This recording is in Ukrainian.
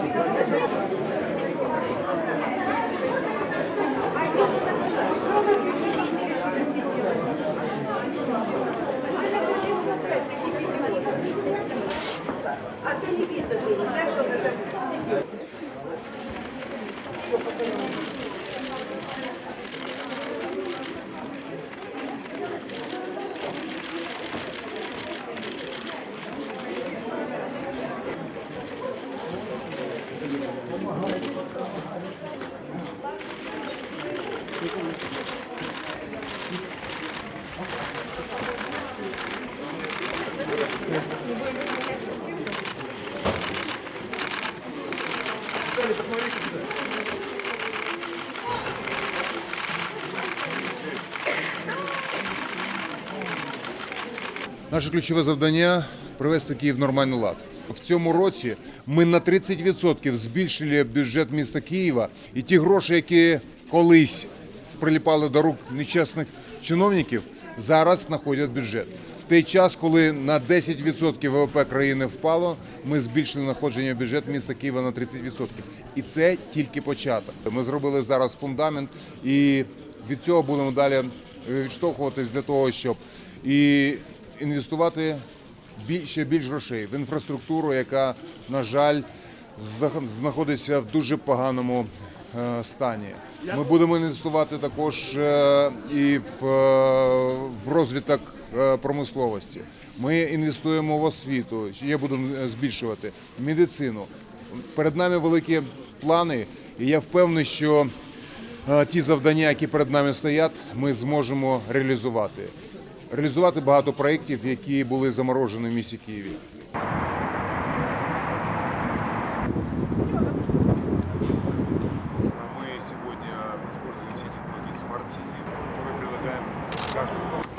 すみません。Наше ключове завдання привести Київ в нормальний лад. В цьому році ми на 30% збільшили бюджет міста Києва, і ті гроші, які колись приліпали до рук нечесних чиновників, зараз знаходять бюджет. В той час, коли на 10% ВВП країни впало, ми збільшили надходження в бюджет міста Києва на 30%. І це тільки початок. Ми зробили зараз фундамент, і від цього будемо далі відштовхуватись для того, щоб і інвестувати ще більш грошей в інфраструктуру, яка, на жаль, знаходиться в дуже поганому стані. Ми будемо інвестувати також е, і в, е, розвиток е, промисловості. Ми інвестуємо в освіту, я буду е, збільшувати медицину. Перед нами великі плани, і я впевнений, що е, ті завдання, які перед нами стоять, ми зможемо реалізувати. Реалізувати багато проєктів, які були заморожені в місті Києві. сети, мы прилагаем каждому.